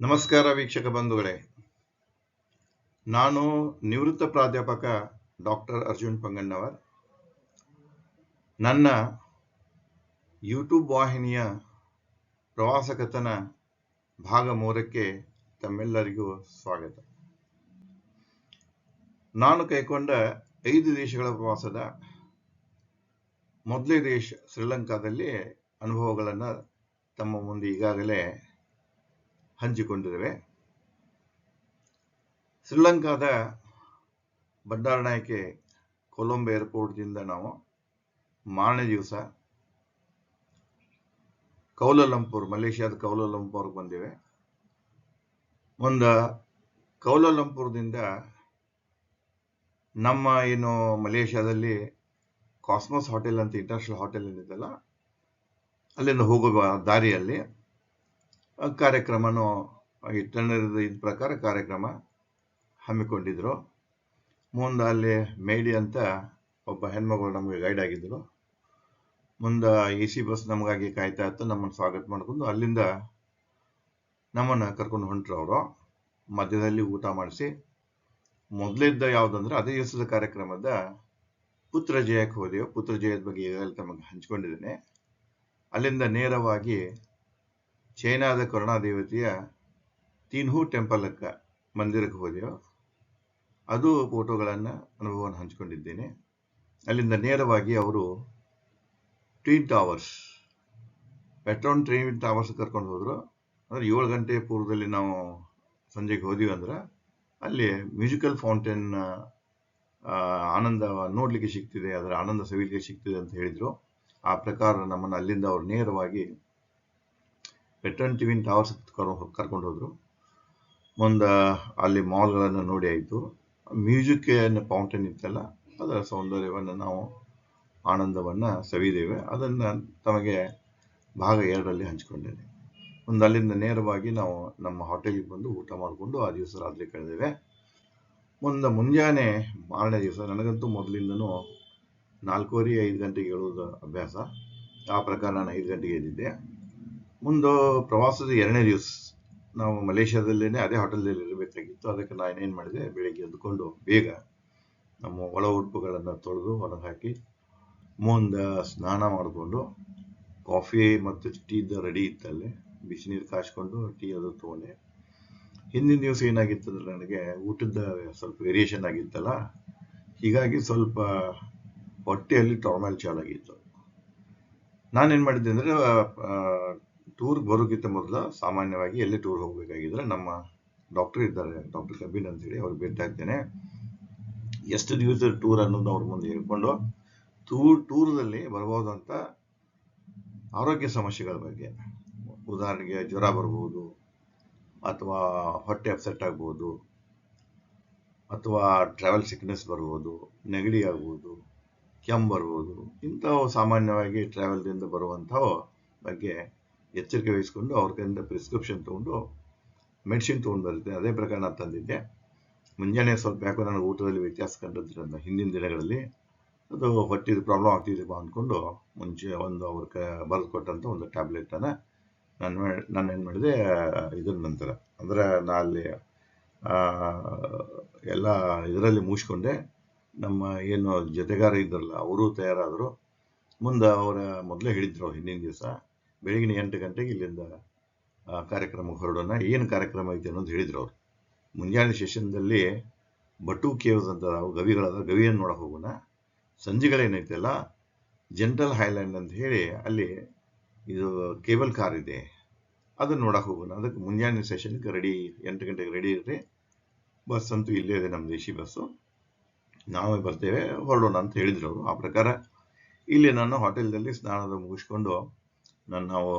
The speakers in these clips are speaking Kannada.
ನಮಸ್ಕಾರ ವೀಕ್ಷಕ ಬಂಧುಗಳೇ. ನಾನು ನಿವೃತ್ತ ಪ್ರಾಧ್ಯಾಪಕ ಡಾಕ್ಟರ್ ಅರ್ಜುನ್ ಪಂಗಣ್ಣವರ್. ನನ್ನ ಯೂಟ್ಯೂಬ್ ವಾಹಿನಿಯ ಪ್ರವಾಸ ಕಥನ ಭಾಗ ಮೂರಕ್ಕೆ ತಮ್ಮೆಲ್ಲರಿಗೂ ಸ್ವಾಗತ. ನಾನು ಕೈಕೊಂಡ ಐದು ದೇಶಗಳ ಪ್ರವಾಸದ ಮೊದಲೇ ದೇಶ ಶ್ರೀಲಂಕಾದಲ್ಲಿ ಅನುಭವಗಳನ್ನು ತಮ್ಮ ಮುಂದೆ ಈಗಾಗಲೇ ಹಂಚಿಕೊಂಡಿದ್ದೇವೆ. ಶ್ರೀಲಂಕಾದ ಬಂಡಾರನಾಯಕೆ ಕೊಲಂಬೋ ಏರ್ಪೋರ್ಟ್ದಿಂದ ನಾವು ಮಾರನೇ ದಿವಸ ಕೌಲಲಂಪುರ್, ಮಲೇಷ್ಯಾದ ಕೌಲಲಂಪುರ್ಗೆ ಬಂದಿವೆ. ಒಂದು ಕೌಲಲಂಪುರದಿಂದ ನಮ್ಮ ಏನು ಮಲೇಷ್ಯಾದಲ್ಲಿ ಕಾಸ್ಮೋಸ್ ಹೋಟೆಲ್ ಅಂತ ಇಂಟರ್ನ್ಯಾಷನಲ್ ಹೋಟೆಲ್ ಏನಿದೆಯಲ್ಲ ಅಲ್ಲಿಂದ ಹೋಗುವ ದಾರಿಯಲ್ಲಿ ಕಾರ್ಯಕ್ರಮನೂ ಇಟ್ಟನದ ಇದ್ದ ಪ್ರಕಾರ ಕಾರ್ಯಕ್ರಮ ಹಮ್ಮಿಕೊಂಡಿದ್ರು. ಮುಂದೆ ಅಲ್ಲಿ ಮೇಡಿ ಅಂತ ಒಬ್ಬ ಹೆಣ್ಮಗಳು ನಮಗೆ ಗೈಡ್ ಆಗಿದ್ದರು. ಮುಂದೆ ಎ ಸಿ ಬಸ್ ನಮಗಾಗಿ ಕಾಯ್ತಾ ಇತ್ತು. ನಮ್ಮನ್ನು ಸ್ವಾಗತ ಮಾಡ್ಕೊಂಡು ಅಲ್ಲಿಂದ ನಮ್ಮನ್ನು ಕರ್ಕೊಂಡು ಹೊಂಟ್ರು ಅವರು. ಮಧ್ಯದಲ್ಲಿ ಊಟ ಮಾಡಿಸಿ. ಮೊದಲಿದ್ದ ಯಾವುದಂದ್ರೆ ಅದೇ ದಿವಸದ ಕಾರ್ಯಕ್ರಮದ ಪುತ್ರ ಜಯಕ್ಕೆ ಹೋದೆವು. ಪುತ್ರ ಜಯದ ಬಗ್ಗೆ ಈಗಾಗಲೇ ತಮಗೆ ಹಂಚ್ಕೊಂಡಿದ್ದೇನೆ. ಅಲ್ಲಿಂದ ನೇರವಾಗಿ ಚೈನಾದ ಕರುಣಾದೇವತೆಯ ತೀನ್ಹೂ ಟೆಂಪಲಕ್ಕೆ ಮಂದಿರಕ್ಕೆ ಹೋದೆವು ಅದು ಫೋಟೋಗಳನ್ನು ಅನುಭವವನ್ನು ಹಂಚಿಕೊಂಡಿದ್ದೇನೆ. ಅಲ್ಲಿಂದ ನೇರವಾಗಿ ಅವರು twin towers, Petronas twin towers ಕರ್ಕೊಂಡು ಹೋದರು. ಅಂದರೆ ಏಳು ಗಂಟೆ ಪೂರ್ವದಲ್ಲಿ ನಾವು ಸಂಜೆಗೆ ಹೋದಿವಿ ಅಂದ್ರೆ ಅಲ್ಲಿ ಮ್ಯೂಸಿಕಲ್ ಫೌಂಟೇನ್ ಆನಂದ ನೋಡಲಿಕ್ಕೆ ಸಿಗ್ತಿದೆ, ಅದರ ಆನಂದ ಸವಿಲಿಕ್ಕೆ ಸಿಗ್ತಿದೆ ಅಂತ ಹೇಳಿದರು. ಆ ಪ್ರಕಾರ ನಮ್ಮನ್ನು ಅಲ್ಲಿಂದ ಅವರು ನೇರವಾಗಿ ಪೆಟ್ರನ್ ಟಿವಿನ್ ಟವರ್ಸ್ ಕರ್ಕೊಂಡು ಹೋದರು ಮುಂದೆ ಅಲ್ಲಿ ಮಾಲ್ಗಳನ್ನು ನೋಡಿ ಆಯಿತು. ಮ್ಯೂಸಿಕ್ ಫೌಂಟೇನ್ ಇತ್ತಲ್ಲ, ಅದರ ಸೌಂದರ್ಯವನ್ನು ನಾವು ಆನಂದವನ್ನು ಸವಿದೇವೆ. ಅದನ್ನು ತಮಗೆ ಭಾಗ ಎರಡರಲ್ಲಿ ಹಂಚಿಕೊಂಡೇನೆ ಒಂದು ಅಲ್ಲಿಂದ ನೇರವಾಗಿ ನಾವು ನಮ್ಮ ಹೋಟೆಲಿಗೆ ಬಂದು ಊಟ ಮಾಡಿಕೊಂಡು ಆ ದಿವಸ ರಾತ್ರಿ ಕಳೆದೇವೆ. ಮುಂದೆ ಮುಂಜಾನೆ ಮಾರನೇ ದಿವಸ ನನಗಂತೂ ಮೊದಲಿಂದನೂ ನಾಲ್ಕೂವರೆ ಐದು ಗಂಟೆಗೆ ಹೇಳೋದು ಅಭ್ಯಾಸ. ಆ ಪ್ರಕಾರ ನಾನು ಐದು ಗಂಟೆಗೆ ಎದ್ದಿದ್ದೆ. ಮುಂದೆ ಪ್ರವಾಸದ ಎರಡನೇ ದಿವಸ ನಾವು ಮಲೇಷ್ಯಾದಲ್ಲೇ ಅದೇ ಹೋಟೆಲ್ದಲ್ಲಿ ಇರಬೇಕಾಗಿತ್ತು. ಅದಕ್ಕೆ ನಾನು ಏನು ಮಾಡಿದೆ? ಬೆಳಿಗ್ಗೆ ಎದ್ದುಕೊಂಡು ಬೇಗ ನಮ್ಮ ಒಳ ಉಡುಪುಗಳನ್ನು ತೊಳೆದು ಹೊರಗೆ ಹಾಕಿ ಮುಂದೆ ಸ್ನಾನ ಮಾಡಿಕೊಂಡು ಕಾಫಿ ಮತ್ತು ಟೀದ ರೆಡಿ ಇತ್ತಲ್ಲಿ ಬಿಸಿನೀರು ಕಾಯಿಸ್ಕೊಂಡು ಟೀ ಅದು ತೊಗೊಂಡೆ. ಹಿಂದಿನ ದಿವಸ ಏನಾಗಿತ್ತು ಅಂದರೆ ನನಗೆ ಊಟದ ಸ್ವಲ್ಪ ವೇರಿಯೇಷನ್ ಆಗಿತ್ತಲ್ಲ? ಹೀಗಾಗಿ ಸ್ವಲ್ಪ ಹೊಟ್ಟೆಯಲ್ಲಿ ಟಾರ್ಮಲ್ ಚಾಲಾಗಿತ್ತು ನಾನೇನು ಮಾಡಿದ್ದೆ ಅಂದರೆ ಟೂರ್ ಬರೋಕ್ಕಿಂತ ಮೊದಲು ಸಾಮಾನ್ಯವಾಗಿ ಎಲ್ಲಿ ಟೂರ್ ಹೋಗಬೇಕಾಗಿದ್ರೆ ನಮ್ಮ ಡಾಕ್ಟರ್ ಇದ್ದಾರೆ, ಡಾಕ್ಟರ್ ಕಬೀನ್ ಅಂತೇಳಿ ಅವ್ರಿಗೆ ಭೇಟಿ ಆಗ್ತೇನೆ. ಎಷ್ಟು ದಿವಸ ಟೂರ್ ಅನ್ನೋದು ಅವ್ರ ಮುಂದೆ ಹೇಳ್ಕೊಂಡು ಟೂರ್ ಟೂರ್ದಲ್ಲಿ ಬರ್ಬೋದಂಥ ಆರೋಗ್ಯ ಸಮಸ್ಯೆಗಳ ಬಗ್ಗೆ. ಉದಾಹರಣೆಗೆ ಜ್ವರ ಬರ್ಬೋದು, ಅಥವಾ ಹೊಟ್ಟೆ ಅಪ್ಸೆಟ್ ಆಗ್ಬೋದು, ಅಥವಾ ಟ್ರಾವೆಲ್ ಸಿಕ್ನೆಸ್ ಬರ್ಬೋದು, ನೆಗಡಿ ಆಗ್ಬೋದು, ಕೆಮ್ಮು ಬರ್ಬೋದು, ಇಂಥವು ಸಾಮಾನ್ಯವಾಗಿ ಟ್ರಾವೆಲ್ದಿಂದ ಬರುವಂಥವು ಬಗ್ಗೆ ಎಚ್ಚರಿಕೆ ವಹಿಸ್ಕೊಂಡು ಅವ್ರ ಕೈಯಿಂದ ಪ್ರಿಸ್ಕ್ರಿಪ್ಷನ್ ತೊಗೊಂಡು ಮೆಡಿಸಿನ್ ತೊಗೊಂಡು ಬರುತ್ತೆ ಅದೇ ಪ್ರಕಾರ ನಾನು ತಂದಿದ್ದೆ. ಮುಂಜಾನೆ ಸ್ವಲ್ಪ ಯಾಕೋ ನನಗೆ ಊಟದಲ್ಲಿ ವ್ಯತ್ಯಾಸ ಕಂಡದ್ರಿಂದ ಹಿಂದಿನ ದಿನಗಳಲ್ಲಿ ಅದು ಹೊಟ್ಟಿದ ಪ್ರಾಬ್ಲಮ್ ಆಗ್ತಿದೆ ಅಂದ್ಕೊಂಡು ಮುಂಚೆ ಒಂದು ಅವ್ರ ಕ ಬರೆದು ಕೊಟ್ಟಂಥ ಒಂದು ಟ್ಯಾಬ್ಲೆಟನ್ನು ನಾನು ನಾನು ಏನು ಮಾಡಿದೆ, ಇದ್ರ ನಂತರ ಅಂದರೆ ನಾ ಅಲ್ಲಿ ಎಲ್ಲ ಇದರಲ್ಲಿ ಮುಗಿಸ್ಕೊಂಡೆ. ನಮ್ಮ ಏನು ಜೊತೆಗಾರ ಇದ್ರಲ್ಲ, ಅವರು ತಯಾರಾದರು. ಮುಂದೆ ಅವರ ಮೊದಲೇ ಹೇಳಿದ್ರು ಹಿಂದಿನ ದಿವಸ. ಬೆಳಗಿನ ಎಂಟು ಗಂಟೆಗೆ ಇಲ್ಲಿಂದ ಕಾರ್ಯಕ್ರಮಕ್ಕೆ ಹೊರಡೋಣ. ಏನು ಕಾರ್ಯಕ್ರಮ ಐತೆ ಅನ್ನೋದು ಹೇಳಿದ್ರು ಅವರು. ಮುಂಜಾನೆ ಸೆಷನ್ದಲ್ಲಿ ಬಟು ಕೇವ್ಸ್ ಅಂತ ಗವಿಗಳಾದ ಗವಿಯನ್ನು ನೋಡಕ್ಕೆ ಹೋಗೋಣ. ಸಂಜೆಗಳೇನೈತೆಲ್ಲ ಜನರಲ್ ಹೈಲ್ಯಾಂಡ್ ಅಂತ ಹೇಳಿ ಅಲ್ಲಿ ಇದು ಕೇಬಲ್ ಕಾರ್ ಇದೆ. ಅದನ್ನು ನೋಡಕ್ಕೆ ಹೋಗೋಣ. ಅದಕ್ಕೆ ಮುಂಜಾನೆ ಸೆಷನ್ಗೆ ರೆಡಿ ಎಂಟು ಗಂಟೆಗೆ ರೆಡಿ ಇರ್ರಿ. ಬಸ್ ಅಂತೂ ಇಲ್ಲೇ ಇದೆ ನಮ್ಮ ದೇಶಿ ಬಸ್ಸು. ನಾವೇ ಬರ್ತೇವೆ, ಹೊರಡೋಣ ಅಂತ ಹೇಳಿದ್ರು ಅವರು. ಆ ಪ್ರಕಾರ ಇಲ್ಲಿ ನಾನು ಹೋಟೆಲ್ದಲ್ಲಿ ಸ್ನಾನದ ಮುಗಿಸ್ಕೊಂಡು ನನ್ನ ನಾವು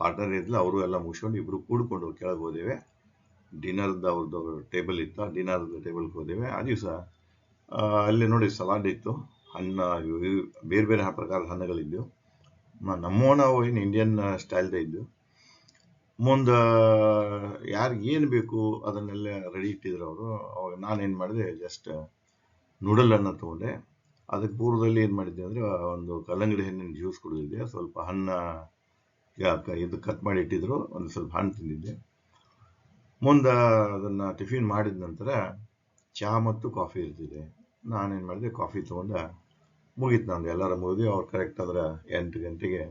ಪಾರ್ಟ್ನರ್ ಇದ್ಲ, ಅವರು ಎಲ್ಲ ಮುಗಿಸ್ಕೊಂಡು ಇಬ್ಬರು ಕೂಡ್ಕೊಂಡು ಕೆಳಗೆ ಹೋದೇವೆ. ಡಿನ್ನರ್ದು ಅವ್ರದ್ದು ಟೇಬಲ್ ಇತ್ತು ಡಿನ್ನರ್ದು ಟೇಬಲ್ಗೆ ಹೋದೇವೆ. ಆ ದಿವಸ ಅಲ್ಲಿ ನೋಡಿ ಸಲಾಡ್ ಇತ್ತು ಹಣ್ಣು ಬೇರೆ ಬೇರೆ ಪ್ರಕಾರದ ಹಣ್ಣುಗಳಿದ್ದವು ನಮ್ಮೋಣ ಏನು ಇಂಡಿಯನ್ ಸ್ಟೈಲ್ದೇ ಇದ್ದು ಮುಂದೆ ಯಾರಿಗೆ ಏನು ಬೇಕು ಅದನ್ನೆಲ್ಲ ರೆಡಿ ಇಟ್ಟಿದ್ರು ಅವರು. ಅವಾಗ ನಾನೇನು ಮಾಡಿದೆ ಜಸ್ಟ್ ನೂಡಲನ್ನು ತೊಗೊಂಡೆ. ಅದಕ್ಕೆ ಪೂರ್ವದಲ್ಲಿ ಏನು ಮಾಡಿದ್ದೆ ಅಂದರೆ, ಒಂದು ಕಲ್ಲಂಗಡಿ ಹಣ್ಣಿನ ಜ್ಯೂಸ್ ಕುಡಿದಿದ್ದೆ. ಸ್ವಲ್ಪ ಹಣ್ಣು ಇದು ಕಟ್ ಮಾಡಿ ಇಟ್ಟಿದ್ರು, ಒಂದು ಸ್ವಲ್ಪ ಹಣ್ಣು ತಿಂದಿದ್ದೆ. ಮುಂದೆ ಅದನ್ನು ಟಿಫಿನ್ ಮಾಡಿದ ನಂತರ ಚಹಾ ಮತ್ತು ಕಾಫಿ ಇರ್ತಿದೆ. ನಾನೇನು ಮಾಡಿದೆ, ಕಾಫಿ ತಗೊಂಡೆ ಮುಗೀತು ನಂದು. ಎಲ್ಲರ ಮುಗಿದು ಅವ್ರು ಕರೆಕ್ಟ್ ಅಂದ್ರೆ ಎಂಟು ಗಂಟೆಗೆ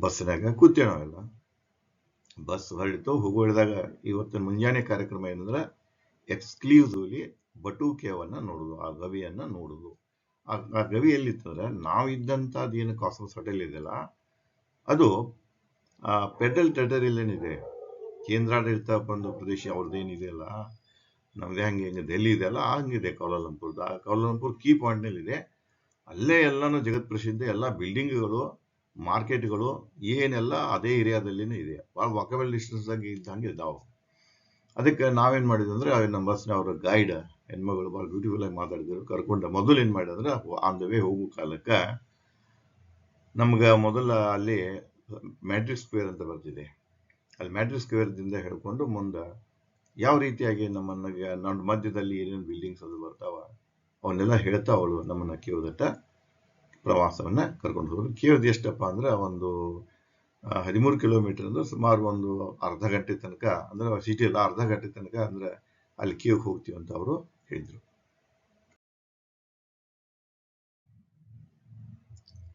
ಬಸ್ನಾಗ ಕೂತೇವೆ ನಾವೆಲ್ಲ. ಬಸ್ ಹೊರಡಿತು ಹೋಗೋಳಿದಾಗ ಇವತ್ತಿನ ಮುಂಜಾನೆ ಕಾರ್ಯಕ್ರಮ ಏನಂದ್ರೆ ಎಕ್ಸ್ಕ್ಲೂಸಿವ್ಲಿ ಬಟುಕೇವನ್ನ ನೋಡುದು, ಆ ಗವಿಯನ್ನು ನೋಡುದು. ಆ ಆ ಗವಿ ಎಲ್ಲಿತ್ತಂದ್ರೆ ನಾವಿದ್ದಂಥದ್ದು ಏನು ಕಾಸ್ಮೋಸ್ ಹೋಟೆಲ್ ಇದೆಯಲ್ಲ ಅದು, ಆ ಟೆಡರ್ ಏನಿದೆ ಕೇಂದ್ರಾಡಳಿತ ಒಂದು ಪ್ರದೇಶ ಅವ್ರದ್ದೇನಿದೆಯಲ್ಲ, ನಮ್ದು ಹೆಂಗೆ ಹೆಂಗೆ ಡೆಲ್ಲಿ ಇದೆಯಲ್ಲ ಹಂಗಿದೆ ಕೌಲಾಲಂಪುರ್ದು. ಆ ಕೌಲಾಲಂಪುರ್ ಕೀ ಪಾಯಿಂಟ್ನಲ್ಲಿದೆ ಅಲ್ಲೇ ಎಲ್ಲಾನು ಜಗತ್ ಪ್ರಸಿದ್ಧ ಎಲ್ಲ ಬಿಲ್ಡಿಂಗ್ಗಳು ಮಾರ್ಕೆಟ್ಗಳು ಏನೆಲ್ಲ ಅದೇ ಏರಿಯಾದಲ್ಲಿನೇ ಇದೆ. ಭಾಳ ವಾಕಬಲ್ ಡಿಸ್ಟೆನ್ಸ್ ಆಗಿ ಇದ್ದಂಗೆ ಇದಾವೆ ಅದಕ್ಕೆ ನಾವೇನ್ ಮಾಡಿದ್ವಿ ಅಂದ್ರೆ ನಮ್ಮ ಬಸ್ನ ಅವರ ಗೈಡ್ ಹೆಣ್ಮಗಳು ಭಾಳ ಬ್ಯೂಟಿಫುಲ್ ಆಗಿ ಮಾತಾಡಿದ್ರು. ಕರ್ಕೊಂಡ ಮೊದಲು ಏನು ಮಾಡಿದ್ರೆ ಆನ್ ದ ವೇ ಹೋಗೋ ಕಾಲಕ್ಕೆ ನಮ್ಗೆ ಮೊದಲ ಅಲ್ಲಿ ಮ್ಯಾಟ್ರಿಕ್ ಸ್ಕ್ವೇರ್ ಅಂತ ಬರ್ತಿದೆ ಅಲ್ಲಿ ಮ್ಯಾಟ್ರಿಕ್ ಸ್ಕ್ವೇರ್ದಿಂದ ಹೇಳ್ಕೊಂಡು ಮುಂದೆ ಯಾವ ರೀತಿಯಾಗಿ ನಮ್ಮನ್ನ ನಮ್ಮ ಮಧ್ಯದಲ್ಲಿ ಏನೇನು ಬಿಲ್ಡಿಂಗ್ಸ್ ಅದು ಬರ್ತಾವ ಅವನ್ನೆಲ್ಲ ಹೇಳ್ತಾ ಅವಳು ನಮ್ಮನ್ನ ಕೇವದಟ್ಟ ಪ್ರವಾಸವನ್ನ ಕರ್ಕೊಂಡು ಹೋದ್ರು. ಕೇವದ್ ಎಷ್ಟಪ್ಪ ಅಂದ್ರೆ ಒಂದು ಹದಿಮೂರು ಕಿಲೋಮೀಟರ್ ಅಂದ್ರೆ ಸುಮಾರು ಒಂದು ಅರ್ಧ ಗಂಟೆ ತನಕ ಅಂದ್ರೆ ಸಿಟಿ ಎಲ್ಲ ಅರ್ಧ ಗಂಟೆ ತನಕ ಅಂದ್ರೆ ಅಲ್ಲಿ ಕೇವ್ ಹೋಗ್ತೀವಿ ಅಂತ ಅವರು ಹೇಳಿದ್ರು.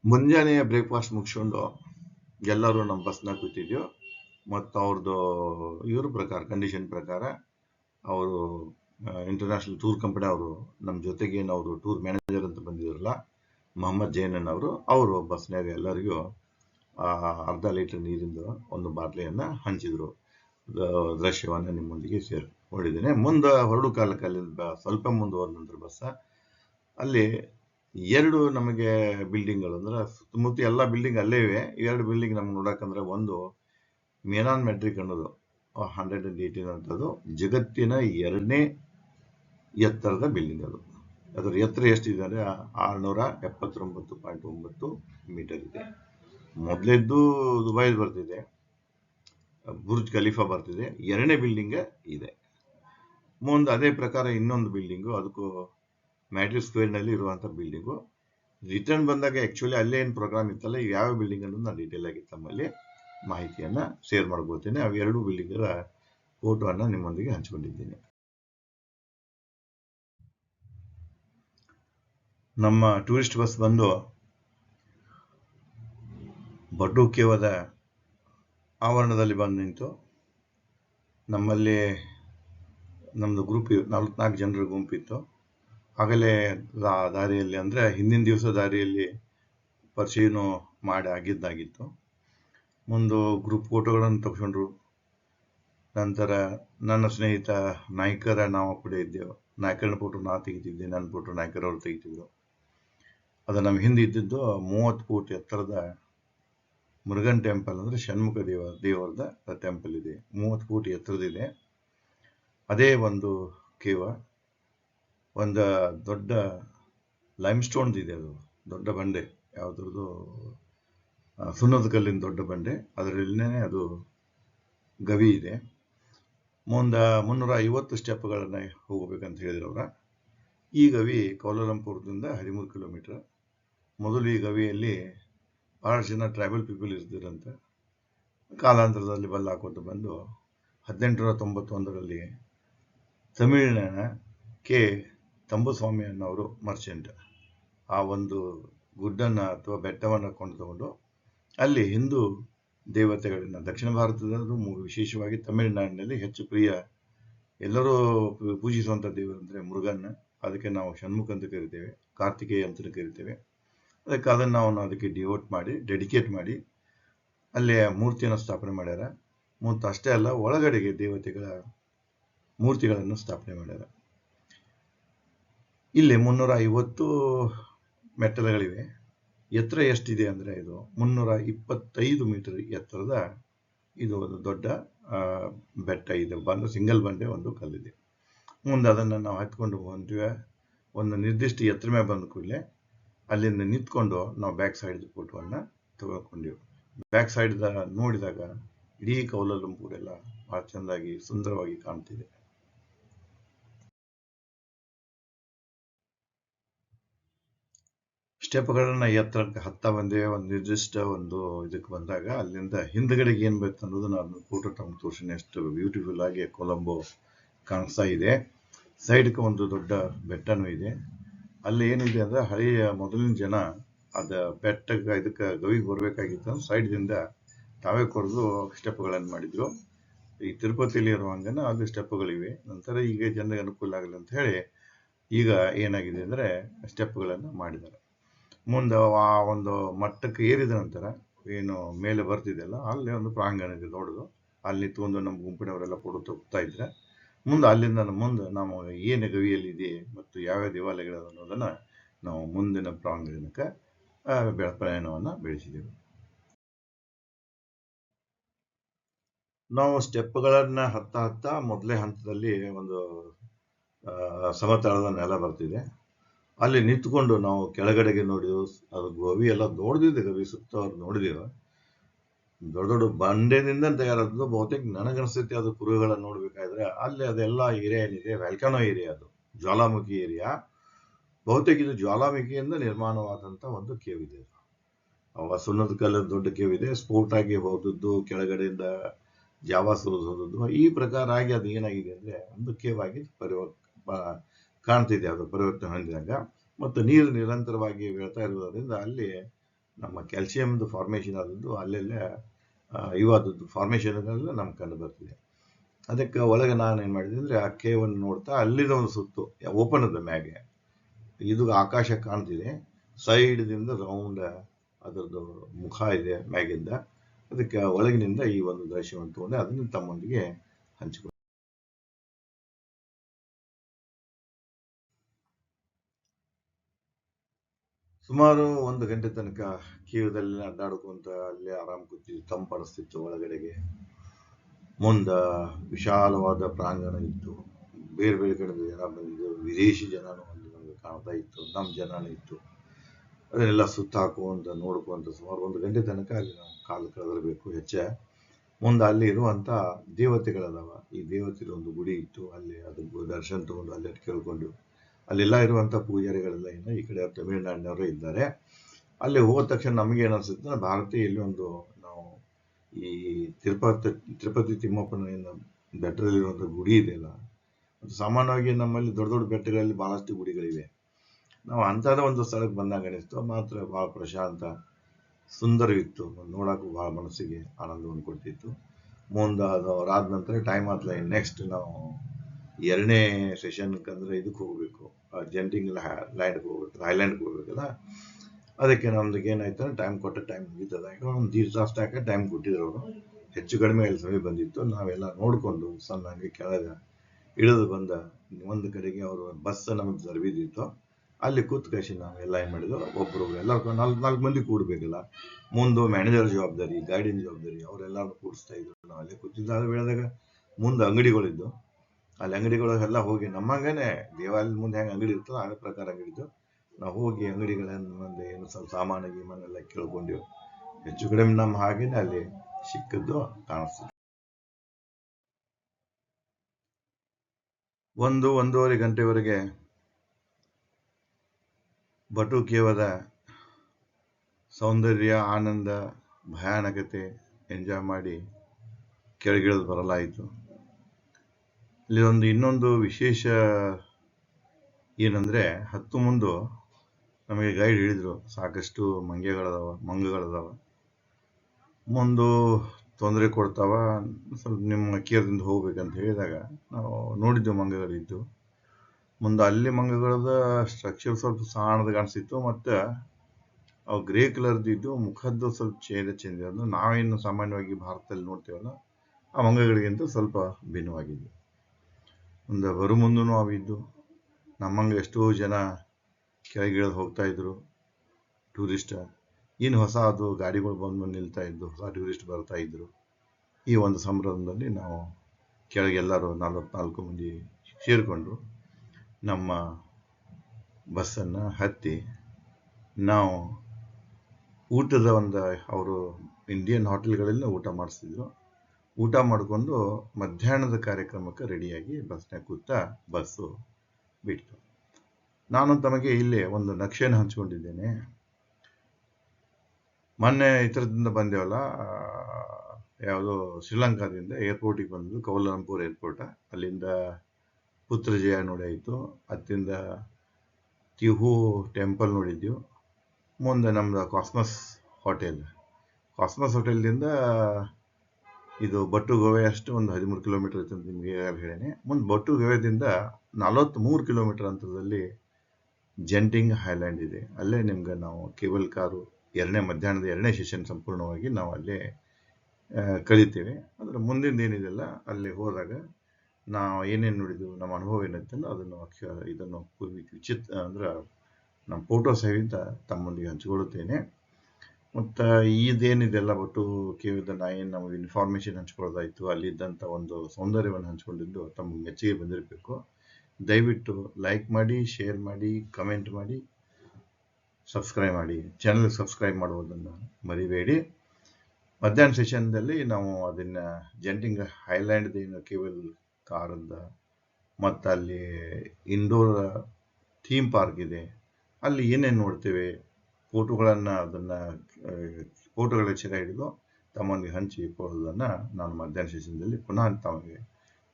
ಮುಂಜಾನೆಯ ಬ್ರೇಕ್ಫಾಸ್ಟ್ ಮುಗಿಸ್ಕೊಂಡು ಎಲ್ಲರೂ ನಮ್ಮ ಬಸ್ನಾಗ ಕೂತಿದ್ವು. ಮತ್ತು ಅವ್ರದ್ದು ಇವ್ರ ಪ್ರಕಾರ ಕಂಡೀಷನ್ ಪ್ರಕಾರ ಅವರು ಇಂಟರ್ನ್ಯಾಷನಲ್ ಟೂರ್ ಕಂಪನಿ ಅವರು ನಮ್ಮ ಜೊತೆಗೆ ಅವರು ಟೂರ್ ಮ್ಯಾನೇಜರ್ ಅಂತ ಬಂದಿದ್ರಲ್ಲ, ಮೊಹಮ್ಮದ್ ಜೈನನ್ ಅವರು ಅವರು ಬಸ್ನಾಗ ಎಲ್ಲರಿಗೂ ಅರ್ಧ ಲೀಟರ್ ನೀರಿಂದು ಒಂದು ಬಾಟ್ಲಿಯನ್ನು ಹಂಚಿದ್ರು. ದೃಶ್ಯವನ್ನು ನಿಮ್ಮೊಂದಿಗೆ ಸೇರ್ ಹೊಡಿದ್ದೇನೆ ಮುಂದೆ ಹೊರಡು ಕಾಲಕ್ಕೆ ಅಲ್ಲಿ ಸ್ವಲ್ಪ ಮುಂದೆ ಹೋದ ನಂತರ ಬಸ್ಸ, ಅಲ್ಲಿ ಎರಡು ನಮಗೆ ಬಿಲ್ಡಿಂಗ್ಗಳು ಅಂದ್ರೆ ಸುತ್ತಮುತ್ತ ಎಲ್ಲ ಬಿಲ್ಡಿಂಗ್ ಅಲ್ಲೇ ಇವೆ. ಎರಡು ಬಿಲ್ಡಿಂಗ್ ನಮ್ಗೆ ನೋಡಕ್ಕಂದ್ರೆ ಒಂದು ಮೇನಾನ್ ಮೆಟ್ರಿಕ್ ಅನ್ನೋದು ಹಂಡ್ರೆಡ್ ಅಂಡ್ ಏಯ್ಟೀನ್ ಅಂತದ್ದು, ಜಗತ್ತಿನ ಎರಡನೇ ಎತ್ತರದ ಬಿಲ್ಡಿಂಗ್ ಅದು. ಅದರ ಎತ್ತರ ಎಷ್ಟಿದೆ ಅಂದ್ರೆ ಆರ್ನೂರ ಎಪ್ಪತ್ತೊಂಬತ್ತು ಪಾಯಿಂಟ್ ಒಂಬತ್ತು ಮೀಟರ್ ಇದೆ. ಮೊದಲೇದ್ದು ದುಬೈ ಬರ್ತಿದೆ, ಬುರ್ಜ್ ಖಲೀಫಾ ಬರ್ತಿದೆ, ಎರಡನೇ ಬಿಲ್ಡಿಂಗ್ ಇದೆ. ಮುಂದೆ ಅದೇ ಪ್ರಕಾರ ಇನ್ನೊಂದು ಬಿಲ್ಡಿಂಗು ಅದಕ್ಕೂ ಮ್ಯಾಟ್ರಿಕ್ ಸ್ಕ್ವೇರ್ನಲ್ಲಿ ಇರುವಂಥ ಬಿಲ್ಡಿಂಗು ರಿಟರ್ನ್ ಬಂದಾಗ ಆ್ಯಕ್ಚುಲಿ ಅಲ್ಲೇ ಏನು ಪ್ರೋಗ್ರಾಮ್ ಇತ್ತಲ್ಲ ಯಾವ ಬಿಲ್ಡಿಂಗ್ ಅನ್ನೋದು ನಾನು ಡೀಟೇಲ್ ಆಗಿ ತಮ್ಮಲ್ಲಿ ಮಾಹಿತಿಯನ್ನ ಶೇರ್ ಮಾಡ್ಕೊಳ್ತೇನೆ ಅವು ಎರಡು ಬಿಲ್ಡಿಂಗ್ಗಳ ಫೋಟೋವನ್ನು ನಿಮ್ಮೊಂದಿಗೆ ಹಂಚಿಕೊಂಡಿದ್ದೀನಿ. ನಮ್ಮ ಟೂರಿಸ್ಟ್ ಬಸ್ ಬಂದು ಬಡ್ಡುಕೇವದ ಆವರಣದಲ್ಲಿ ಬಂದು ನಿಂತು ನಮ್ಮಲ್ಲಿ ನಮ್ಮದು ಗ್ರೂಪ್ ನಾಲ್ಕು ಜನರ ಗುಂಪಿತ್ತು ಆಗಲೇ ದಾರಿಯಲ್ಲಿ ಅಂದರೆ ಹಿಂದಿನ ದಿವಸ ದಾರಿಯಲ್ಲಿ ಪರಿಚಯನೂ ಮಾಡಿ ಆಗಿದ್ದಾಗಿತ್ತು. ಮುಂದು ಗ್ರೂಪ್ ಫೋಟೋಗಳನ್ನು ತಗೊಂಡ್ರು ನಂತರ ನನ್ನ ಸ್ನೇಹಿತ ನಾಯ್ಕರ ನಾವು ಕೂಡ ಇದ್ದೆವು. ನಾಯ್ಕರನ ಫೋಟೋ ನಾ ತೆಗಿತಿದ್ದೆ, ನನ್ನ ಫೋಟೋ ನಾಯ್ಕರ್ ಅವರು ತೆಗಿತಿದ್ರು. ಅದು ನಮ್ಮ ಹಿಂದೆ ಇದ್ದಿದ್ದು ಮೂವತ್ತು ಫೂಟ್ ಎತ್ತರದ ಮುರುಗನ್ ಟೆಂಪಲ್ ಅಂದ್ರೆ ಷಣ್ಮುಖ ದೇವ, ದೇವರದ ಟೆಂಪಲ್ ಇದೆ. ಮೂವತ್ತು ಫೂಟ್ ಎತ್ತರದಿದೆ. ಅದೇ ಒಂದು ಕೇವ. ಒಂದು ದೊಡ್ಡ ಲೈಮ್ ಸ್ಟೋನ್ ಇದೆ ಅದು, ದೊಡ್ಡ ಬಂಡೆ, ಯಾವುದ್ರದ್ದು ಸುಣ್ಣದ ಕಲ್ಲಿನ ದೊಡ್ಡ ಬಂಡೆ. ಅದರಲ್ಲಿನೇ ಅದು ಗವಿ ಇದೆ. ಮುಂದ ಮುನ್ನೂರ ಐವತ್ತು ಸ್ಟೆಪ್ಗಳನ್ನು ಹೋಗಬೇಕಂತ ಹೇಳಿದ್ರು ಅವರ. ಈ ಗವಿ ಕೌಲಾಲಂಪುರದಿಂದ ಹದಿಮೂರು ಕಿಲೋಮೀಟರ್. ಮೊದಲು ಈ ಗವಿಯಲ್ಲಿ ಭಾಳಷ್ಟು ಜನ ಟ್ರೈಬಲ್ ಪೀಪಲ್ ಇರ್ತಿರಂತೆ ಕಾಲಾಂತರದಲ್ಲಿ ಬಲ್ಲ ಬಂದು ಹದಿನೆಂಟುನೂರ ತೊಂಬತ್ತೊಂದರಲ್ಲಿ ತಮಿಳಿನ ಕೆ ತಂಬುಸ್ವಾಮಿ ಅನ್ನೋರು ಮರ್ಚೆಂಟ್. ಆ ಒಂದು ಗುಡ್ಡನ್ನ ಅಥವಾ ಬೆಟ್ಟವನ್ನು ಕೊಂಡ್ಕೊಂಡು ಅಲ್ಲಿ ಹಿಂದೂ ದೇವತೆಗಳನ್ನ, ದಕ್ಷಿಣ ಭಾರತದಲ್ಲೂ ವಿಶೇಷವಾಗಿ ತಮಿಳುನಾಡಿನಲ್ಲಿ ಹೆಚ್ಚು ಪ್ರಿಯ ಎಲ್ಲರೂ ಪೂಜಿಸುವಂಥ ದೇವರು ಅಂದರೆ ಮುರುಗನ್ನ. ಅದಕ್ಕೆ ನಾವು ಷಣ್ಮುಖ ಅಂತ ಕರಿತೇವೆ, ಕಾರ್ತಿಕೇಯ ಅಂತ ಕರಿತೇವೆ. ಅದಕ್ಕೆ ಅದನ್ನು ಅವನು ಅದಕ್ಕೆ ಡಿವೋಟ್ ಮಾಡಿ ಡೆಡಿಕೇಟ್ ಮಾಡಿ ಅಲ್ಲಿ ಮೂರ್ತಿಯನ್ನು ಸ್ಥಾಪನೆ ಮಾಡ್ಯಾರ. ಮತ್ತು ಅಷ್ಟೇ ಅಲ್ಲ, ಒಳಗಡೆಗೆ ದೇವತೆಗಳ ಮೂರ್ತಿಗಳನ್ನು ಸ್ಥಾಪನೆ ಮಾಡ್ಯಾರ. ಇಲ್ಲಿ ಮುನ್ನೂರ ಐವತ್ತು ಮೆಟ್ಟಲುಗಳಿವೆ. ಎತ್ತರ ಎಷ್ಟಿದೆ ಅಂದರೆ ಇದು ಮುನ್ನೂರ ಇಪ್ಪತ್ತೈದು ಮೀಟರ್ ಎತ್ತರದ ಇದು ಒಂದು ದೊಡ್ಡ ಬೆಟ್ಟ ಇದೆ. ಬಂದು ಸಿಂಗಲ್ ಬಂಡೆ ಒಂದು ಕಲ್ಲಿದೆ. ಮುಂದೆ ಅದನ್ನು ನಾವು ಹತ್ಕೊಂಡು ಹೊಂಟಿವೆ ಒಂದು ನಿರ್ದಿಷ್ಟ ಎತ್ತರ ಮೇಲೆ ಬಂದ ಕೂಡಲೇ ಅಲ್ಲಿಂದ ನಿಂತ್ಕೊಂಡು ನಾವು ಬ್ಯಾಕ್ ಸೈಡ್ ಫೋಟೋವನ್ನು ತೆಗೆದುಕೊಂಡೆವು ಬ್ಯಾಕ್ ಸೈಡ್ ನೋಡಿದಾಗ ಇಡೀ ಕೂಡ ಎಲ್ಲ ಬಹಳ ಚೆಂದಾಗಿ ಸುಂದರವಾಗಿ ಕಾಣ್ತಿದೆ. ಸ್ಟೆಪ್ಗಳನ್ನ ಎತ್ತರಕ್ಕೆ ಹತ್ತ ಬಂದೆ. ಒಂದು ನಿರ್ದಿಷ್ಟ ಒಂದು ಇದಕ್ಕೆ ಬಂದಾಗ ಅಲ್ಲಿಂದ ಹಿಂದ್ಗಡೆಗೆ ಏನು ಬೇಕು ಅನ್ನೋದು ನಾನು ಫೋಟೋ ತಮ್ಮ ತೋರಿಸಿನ. ಎಷ್ಟು ಬ್ಯೂಟಿಫುಲ್ ಆಗಿ ಕೊಲಂಬೋ ಕಾಣಿಸ್ತಾ ಇದೆ. ಸೈಡ್ಗೆ ಒಂದು ದೊಡ್ಡ ಬೆಟ್ಟನೂ ಇದೆ. ಅಲ್ಲಿ ಏನಿದೆ ಅಂದ್ರೆ ಹಳೆಯ ಮೊದಲಿನ ಜನ ಅದ ಬೆಟ್ಟಕ್ಕೆ ಇದಕ್ಕೆ ಗವಿಗೆ ಬರ್ಬೇಕಾಗಿತ್ತು ಸೈಡ್ದಿಂದ ತಾವೇ ಕೊರೆದು ಸ್ಟೆಪ್ಗಳನ್ನು ಮಾಡಿದ್ರು. ಈ ತಿರುಪತಿಯಲ್ಲಿ ಇರುವಂಗನ ಅದು ಸ್ಟೆಪ್ಗಳಿವೆ. ನಂತರ ಈಗ ಜನರಿಗೆ ಅನುಕೂಲ ಆಗಲಿ ಅಂತ ಹೇಳಿ ಈಗ ಏನಾಗಿದೆ ಅಂದ್ರೆ ಸ್ಟೆಪ್ಗಳನ್ನು ಮಾಡಿದ್ದಾರೆ. ಮುಂದೆ ಆ ಒಂದು ಮಟ್ಟಕ್ಕೆ ಏರಿದ ನಂತರ ಏನು ಮೇಲೆ ಬರ್ತಿದೆಯಲ್ಲ ಅಲ್ಲಿ ಒಂದು ಪ್ರಾಂಗಣ ಇದೆ ದೊಡ್ಡದು ಅಲ್ಲಿ ನಿಂತ್ಕೊಂಡು ನಮ್ಮ ಗುಂಪಿನವರೆಲ್ಲ ಫೋಟೋ ಹೋಗ್ತಾ ಇದ್ರೆ, ಮುಂದೆ ಅಲ್ಲಿಂದ ಮುಂದೆ ನಾವು ಏನು ಗವಿಯಲ್ಲಿದೆ ಮತ್ತು ಯಾವ್ಯಾವ ದೇವಾಲಯಗಳು ಅನ್ನೋದನ್ನು ನಾವು ಮುಂದಿನ ಪ್ರಾಂಗಣಕ್ಕೆ ಪ್ರಯಾಣವನ್ನು ಬೆಳೆಸಿದೆವು ನಾವು ಸ್ಟೆಪ್ಗಳನ್ನ ಹತ್ತ ಹತ್ತ ಮೊದಲೇ ಹಂತದಲ್ಲಿ ಒಂದು ಸಮತಳದ ನೆಲ ಬರ್ತಿದೆ. ಅಲ್ಲಿ ನಿಂತ್ಕೊಂಡು ನಾವು ಕೆಳಗಡೆಗೆ ನೋಡಿದೆವು. ಅದು ಗೋವಿ ಎಲ್ಲ ನೋಡಿದ್ವಿ ಗವಿ ಸುತ್ತ ಅವ್ರು ನೋಡಿದೆವು ದೊಡ್ಡ ದೊಡ್ಡ ಬಂಡೆದಿಂದ ತಯಾರಾದದ್ದು. ಬಹುತೇಕ ನನಗನ್ಸುತ್ತೆ ಅದು ಕುರುಗಳನ್ನ ನೋಡ್ಬೇಕಾದ್ರೆ. ಅಲ್ಲಿ ಅದೆಲ್ಲ ಏರಿಯಾ ಏನಿದೆ? ವ್ಯಾಲ್ಕನೋ ಏರಿಯಾ ಅದು. ಜ್ವಾಲಾಮುಖಿ ಏರಿಯಾ. ಬಹುತೇಕ ಇದು ಜ್ವಾಲಾಮುಖಿಯಿಂದ ನಿರ್ಮಾಣವಾದಂತ ಒಂದು ಕೇವ್ ಇದೆ ಅವ ಸುಣ್ಣದ ಕಲ್ಲದ ದೊಡ್ಡ ಕೇವ್ ಇದೆ ಸ್ಪೋಟ್ ಆಗಿ ಹೋದದ್ದು, ಕೆಳಗಡೆಯಿಂದ ಜಾವ ಹೋದದ್ದು. ಈ ಪ್ರಕಾರ ಆಗಿ ಅದು ಏನಾಗಿದೆ ಅಂದ್ರೆ ಒಂದು ಕೇವ್ ಆಗಿ ಪರಿವರ್ತ ಕಾಣ್ತಿದೆ ಅದು ಪರಿವರ್ತನೆ ಹೊಂದಿದಾಗ. ಮತ್ತು ನೀರು ನಿರಂತರವಾಗಿ ಬೀಳ್ತಾ ಇರುವುದರಿಂದ ಅಲ್ಲಿ ನಮ್ಮ ಕ್ಯಾಲ್ಸಿಯಮ್ದು ಫಾರ್ಮೇಷನ್ ಆದದ್ದು ಅಲ್ಲೆಲ್ಲ ಇವಾದದ್ದು ಫಾರ್ಮೇಷನ್ ನಮ್ಗೆ ಕಂಡು ಬರ್ತಿದೆ. ಅದಕ್ಕೆ ಒಳಗೆ ನಾನು ಏನು ಮಾಡಿದೆ ಅಂದರೆ ಆ ಕೇವನ್ನು ನೋಡ್ತಾ ಅಲ್ಲಿನ ಒಂದು ಸುತ್ತು ಓಪನ್ ಅದ ಮ್ಯಾಗೆ, ಇದು ಆಕಾಶ ಕಾಣ್ತಿದೆ. ಸೈಡ್ದಿಂದ ರೌಂಡ್ ಅದರದ್ದು ಮುಖ ಇದೆ ಮ್ಯಾಗಿಂದ. ಅದಕ್ಕೆ ಒಳಗಿನಿಂದ ಈ ಒಂದು ದೃಶ್ಯವನ್ನು ತಗೊಂಡೆ, ಅದನ್ನು ತಮ್ಮೊಂದಿಗೆ ಹಂಚಿಕೊಂಡೆ. ಸುಮಾರು ಒಂದು ಗಂಟೆ ತನಕ ಕೀವದಲ್ಲಿ ಅಡ್ಡಾಡ್ಕೊಂತ ಅಲ್ಲಿ ಆರಾಮ್ ಕೂತಿದ್ವಿ. ತಂಪಡಿಸ್ತಿತ್ತು ಒಳಗಡೆಗೆ. ಮುಂದ ವಿಶಾಲವಾದ ಪ್ರಾಂಗಣ ಇತ್ತು. ಬೇರೆ ಬೇರೆ ಕಡೆಯಿಂದ ಜನ ಬಂದಿದ್ದು ವಿದೇಶಿ ಜನನು ಅಲ್ಲಿ ನಮಗೆ ಕಾಣ್ತಾ ಇತ್ತು. ನಮ್ಮ ಜನನು ಇತ್ತು. ಅದನ್ನೆಲ್ಲ ಸುತ್ತಾಕುವಂತ ನೋಡ್ಕೊಂತ ಸುಮಾರು ಒಂದು ಗಂಟೆ ತನಕ ಅಲ್ಲಿ ನಾವು ಕಾಲು ಕಳೆದಿರಬೇಕು ಹೆಚ್ಚ. ಮುಂದೆ ಅಲ್ಲಿ ಇರುವಂಥ ದೇವತೆಗಳದಾವ. ಈ ದೇವತೆಗಳ ಒಂದು ಗುಡಿ ಇತ್ತು. ಅಲ್ಲಿ ಅದು ದರ್ಶನ ತಗೊಂಡು ಅಲ್ಲಿ ಕೇಳ್ಕೊಂಡು ಅಲ್ಲೆಲ್ಲ ಇರುವಂಥ ಪೂಜಾರಿಗಳೆಲ್ಲ ಏನು ಈ ಕಡೆ ತಮಿಳುನಾಡಿನವರು ಇದ್ದಾರೆ. ಅಲ್ಲಿ ಹೋದ ತಕ್ಷಣ ನಮಗೆ ಅನಿಸುತ್ತೆ ಭಾರತೀಯ ಇಲ್ಲಿ ಒಂದು ನಾವು ಈ ತಿರುಪತಿ ತಿರುಪತಿ ತಿಮ್ಮಪ್ಪನ ಬೆಟ್ಟದಲ್ಲಿರುವಂಥ ಗುಡಿ ಇದೆಯಲ್ಲ, ಅದು ಸಾಮಾನ್ಯವಾಗಿ ನಮ್ಮಲ್ಲಿ ದೊಡ್ಡ ದೊಡ್ಡ ಬೆಟ್ಟಗಳಲ್ಲಿ ಭಾಳಷ್ಟು ಗುಡಿಗಳಿವೆ. ನಾವು ಅಂಥದ ಒಂದು ಸ್ಥಳಕ್ಕೆ ಬಂದಾಗ ಅನಿಸ್ತು ಮಾತ್ರ ಭಾಳ ಪ್ರಶಾಂತ, ಸುಂದರವಿತ್ತು. ನೋಡೋಕ್ಕೂ ಭಾಳ ಮನಸ್ಸಿಗೆ ಆನಂದವನ್ನು ಕೊಡ್ತಿತ್ತು. ಮುಂದೆ ಅದು ಅದಾದ ನಂತರ ಟೈಮ್ ಆತ್ಲ ನೆಕ್ಸ್ಟ್ ನಾವು ಎರಡನೇ ಸೆಷನ್ಗೆ ಅಂದ್ರೆ ಇದಕ್ಕೆ ಹೋಗಬೇಕು. ಜಂಟಿಂಗ್ ಲ್ಯಾಂಡ್ಗೆ ಹೋಗ್ಬೇಕು ಐಲ್ಯಾಂಡ್ಗೆ ಹೋಗ್ಬೇಕಲ್ಲ? ಅದಕ್ಕೆ ನಮ್ದು ಏನಾಯ್ತು ಟೈಮ್ ಕೊಟ್ಟ ಟೈಮ್ ಮುಗೀತದ. ಈಗ ದೀರ್ಘ ತಾಸು ತನಕ ಟೈಮ್ ಕೊಟ್ಟಿದ್ರು ಅವರು. ಹೆಚ್ಚು ಕಡಿಮೆ ಅಲ್ಲಿ ಸಮಯ ಬಂದಿತ್ತು. ನಾವೆಲ್ಲ ನೋಡ್ಕೊಂಡು ಸಣ್ಣ ಹಂಗೆ ಕೆಳಗೆ ಇಳಿದು ಬಂದ ಒಂದು ಕಡೆಗೆ ಅವರು ಬಸ್ ನಮಗೆ ಸರ್ವಿದಿತ್ತು ಅಲ್ಲಿ ಕೂತ್ ನಾವು ನಾವೆಲ್ಲ ಏನು ಮಾಡಿದ್ರು ಒಬ್ರು ಎಲ್ಲ ನಾಲ್ಕು ನಾಲ್ಕು ಮಂದಿ ಕೂಡ್ಬೇಕಲ್ಲ. ಮುಂದೆ ಮ್ಯಾನೇಜರ್ ಜವಾಬ್ದಾರಿ ಗಾಡಿನ ಜವಾಬ್ದಾರಿ, ಅವರೆಲ್ಲರೂ ಕೂಡಿಸ್ತಾ ಇದ್ರು. ನಾವು ಅಲ್ಲಿ ಕೂತಿದ್ದ ಅದು ಬೆಳೆದಾಗ ಮುಂದೆ ಅಂಗಡಿಗಳಿದ್ದು ಅಲ್ಲಿ ಅಂಗಡಿಗಳಿಗೆಲ್ಲ ಹೋಗಿ ನಮ್ಮಂಗನೆ ದೇವಾಲಯದ ಮುಂದೆ ಹೆಂಗೆ ಅಂಗಡಿ ಇರ್ತದೆ ಆ ಪ್ರಕಾರ ಅಂಗಡಿ ಇದ್ದು ನಾವು ಹೋಗಿ ಅಂಗಡಿಗಳನ್ನು ಮುಂದೆ ಏನು ಸ್ವಲ್ಪ ಸಾಮಾನು ಗೀಮಾನೆಲ್ಲ ಕೇಳ್ಕೊಂಡೆವು ಹೆಚ್ಚು ಕಡಿಮೆ ನಮ್ಮ ಹಾಗೇನೆ ಅಲ್ಲಿ ಸಿಕ್ಕದ್ದು ಕಾಣಿಸ್ತದೆ ಒಂದು ಒಂದೂವರೆ ಗಂಟೆವರೆಗೆ ಬಟು ಕೇವದ ಸೌಂದರ್ಯ, ಆನಂದ, ಭಯಾನಕತೆ ಎಂಜಾಯ್ ಮಾಡಿ ಕೆಳಗಿಳಿದು ಬರಲಾಯಿತು. ಇಲ್ಲಿ ಇನ್ನೊಂದು ವಿಶೇಷ ಏನಂದ್ರೆ, ಹತ್ತು ಮುಂದು ನಮಗೆ ಗೈಡ್ ಹೇಳಿದರು, ಸಾಕಷ್ಟು ಮಂಗೆಗಳದಾವ ಮಂಗಗಳದಾವ. ಮುಂದು ತೊಂದರೆ ಕೊಡ್ತಾವ, ಸ್ವಲ್ಪ ನಿಮ್ಮ ಕೇರ್ದಿಂದ ಹೋಗ್ಬೇಕಂತ ಹೇಳಿದಾಗ, ನಾವು ನೋಡಿದ್ದೆವು ಮಂಗಗಳಿದ್ದು ಮುಂದೆ ಅಲ್ಲಿ ಮಂಗಗಳದ ಸ್ಟ್ರಕ್ಚರ್ ಸ್ವಲ್ಪ ಸಾಣದ ಕಾಣಿಸಿತ್ತು, ಮತ್ತು ಅವು ಗ್ರೇ ಕಲರ್ದು ಇದ್ದು, ಮುಖದ್ದು ಸ್ವಲ್ಪ ಚೇಂಜ್ ಚೇಂಜ್ ಅದು ನಾವೇನು ಸಾಮಾನ್ಯವಾಗಿ ಭಾರತದಲ್ಲಿ ನೋಡ್ತೇವಲ್ಲ, ಆ ಮಂಗಗಳಿಗಿಂತ ಸ್ವಲ್ಪ ಭಿನ್ನವಾಗಿದ್ವು. ಒಂದು ಬರು ಮುಂದೂ ಅವಿದ್ದು, ನಮ್ಮಂಗೆ ಎಷ್ಟೋ ಜನ ಕೆಳಗಿಳಿದು ಹೋಗ್ತಾ ಇದ್ರು ಟೂರಿಸ್ಟ್ ಇನ್ನು ಹೊಸ ಅದು ಗಾಡಿಗಳು ಬಂದು ನಿಲ್ತಾ ಇದ್ದು, ಹೊಸ ಟೂರಿಸ್ಟ್ ಬರ್ತಾ ಇದ್ರು. ಈ ಒಂದು ಸಂಭ್ರಮದಲ್ಲಿ ನಾವು ಕೆಳಗೆಲ್ಲರೂ ನಲವತ್ನಾಲ್ಕು ಮಂದಿ ಸೇರಿಕೊಂಡು ನಮ್ಮ ಬಸ್ಸನ್ನು ಹತ್ತಿ ನಾವು ಊಟದ ಒಂದು ಅವರು ಇಂಡಿಯನ್ ಹೋಟೆಲ್ಗಳಲ್ಲಿ ಊಟ ಮಾಡಿಸ್ತಿದ್ರು. ಊಟ ಮಾಡಿಕೊಂಡು ಮಧ್ಯಾಹ್ನದ ಕಾರ್ಯಕ್ರಮಕ್ಕೆ ರೆಡಿಯಾಗಿ ಬಸ್ನಾಗ ಕೂತಾ ಬಸ್ಸು ಬಿಡ್ತು. ನಾನು ತಮಗೆ ಇಲ್ಲಿ ಒಂದು ನಕ್ಷೆಯನ್ನು ಹಂಚ್ಕೊಂಡಿದ್ದೇನೆ. ಮೊನ್ನೆ ಇತರದಿಂದ ಬಂದೇವಲ್ಲ, ಯಾವುದೋ ಶ್ರೀಲಂಕಾದಿಂದ ಏರ್ಪೋರ್ಟಿಗೆ ಬಂದು ಕೌಲಂಪುರ್ ಏರ್ಪೋರ್ಟ ಅಲ್ಲಿಂದ ಪುತ್ರಜಯ ನೋಡಿ ಆಯಿತು. ಅತ್ತಿಂದ ತಿಹು ಟೆಂಪಲ್ ನೋಡಿದ್ದೆವು ಮುಂದೆ ನಮ್ದು ಕಾಸ್ಮಸ್ ಹೋಟೆಲ್ ಕಾಸ್ಮಸ್ ಹೋಟೆಲ್ದಿಂದ ಇದು ಬಟ್ಟು ಗೋವೆ ಅಷ್ಟು ಒಂದು ಹದಿಮೂರು ಕಿಲೋಮೀಟರ್ ಇತ್ತು ಅಂತ ನಿಮಗೆ ಹೇಳೀನಿ. ಮುಂದೆ ಬಟ್ಟು ಗೋವೆದಿಂದ ನಲವತ್ತ್ಮೂರು ಕಿಲೋಮೀಟರ್ ಅಂತರದಲ್ಲಿ ಜೆಂಟಿಂಗ್ ಹೈಲ್ಯಾಂಡ್ ಇದೆ. ಅಲ್ಲೇ ನಿಮ್ಗೆ ನಾವು ಕೇಬಲ್ ಕಾರು ಎರಡನೇ ಮಧ್ಯಾಹ್ನದ ಎರಡನೇ ಸೆಷನ್ ಸಂಪೂರ್ಣವಾಗಿ ನಾವು ಅಲ್ಲೇ ಕಲಿತೇವೆ ಅದರ ಮುಂದಿನ ಏನಿದೆಯಲ್ಲ ಅಲ್ಲಿ ಹೋದಾಗ ನಾವು ಏನೇನು ನೋಡಿದ್ವು, ನಮ್ಮ ಅನುಭವ ಏನೈತಲ್ಲ ಅದನ್ನು ಇದನ್ನು ವಿಚಿತ್ ಅಂದ್ರೆ ನಮ್ಮ ಫೋಟೋ ಸಹಿತ ತಮ್ಮೊಂದಿಗೆ ಹಂಚಿಕೊಳ್ಳುತ್ತೇನೆ. ಮತ್ತು ಇದೇನಿದೆಲ್ಲ ಒಟ್ಟು ಕೇಳಿದ ನಾ ಏನು ನಮಗೆ ಇನ್ಫಾರ್ಮೇಷನ್ ಹಂಚ್ಕೊಳ್ಳೋದಾಯಿತು. ಅಲ್ಲಿದ್ದಂಥ ಒಂದು ಸೌಂದರ್ಯವನ್ನು ಹಂಚ್ಕೊಂಡಿದ್ದು ತಮಗೆ ಮೆಚ್ಚುಗೆ ಬಂದಿರಬೇಕು. ದಯವಿಟ್ಟು ಲೈಕ್ ಮಾಡಿ ಶೇರ್ ಮಾಡಿ ಕಮೆಂಟ್ ಮಾಡಿ ಸಬ್ಸ್ಕ್ರೈಬ್ ಮಾಡಿ. ಚಾನಲ್ ಸಬ್ಸ್ಕ್ರೈಬ್ ಮಾಡುವುದನ್ನು ಮರಿಬೇಡಿ. ಮಧ್ಯಾಹ್ನ ಸೆಷನ್ದಲ್ಲಿ ನಾವು ಅದನ್ನ ಜಂಟಿಂಗ್ ಹೈಲ್ಯಾಂಡ್ ಏನು ಕೇವಲ್ ಕಾರಿಂದ ಮತ್ತು ಅಲ್ಲಿ ಇಂಡೋರ್ ಥೀಮ್ ಪಾರ್ಕ್ ಇದೆ. ಅಲ್ಲಿ ಏನೇನು ನೋಡ್ತೇವೆ? ಫೋಟೋಗಳನ್ನು ಅದನ್ನು ಕೋಟುಗಳ ಚಿರ ಹಿಡಿದು ತಮ್ಮೊಂದಿಗೆ ಹಂಚಿಕೊಳ್ಳುವುದನ್ನು ನಾನು ಮಧ್ಯಾಹ್ನ ಸೆಷನ್ದಲ್ಲಿ ಪುನಃ ತಮಗೆ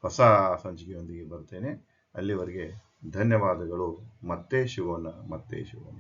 ಹೊಸ ಸಂಚಿಕೆಯೊಂದಿಗೆ ಬರ್ತೇನೆ. ಅಲ್ಲಿವರೆಗೆ ಧನ್ಯವಾದಗಳು. ಮತ್ತೆ ಶಿವನ ಮತ್ತೆ ಶಿವೋಣ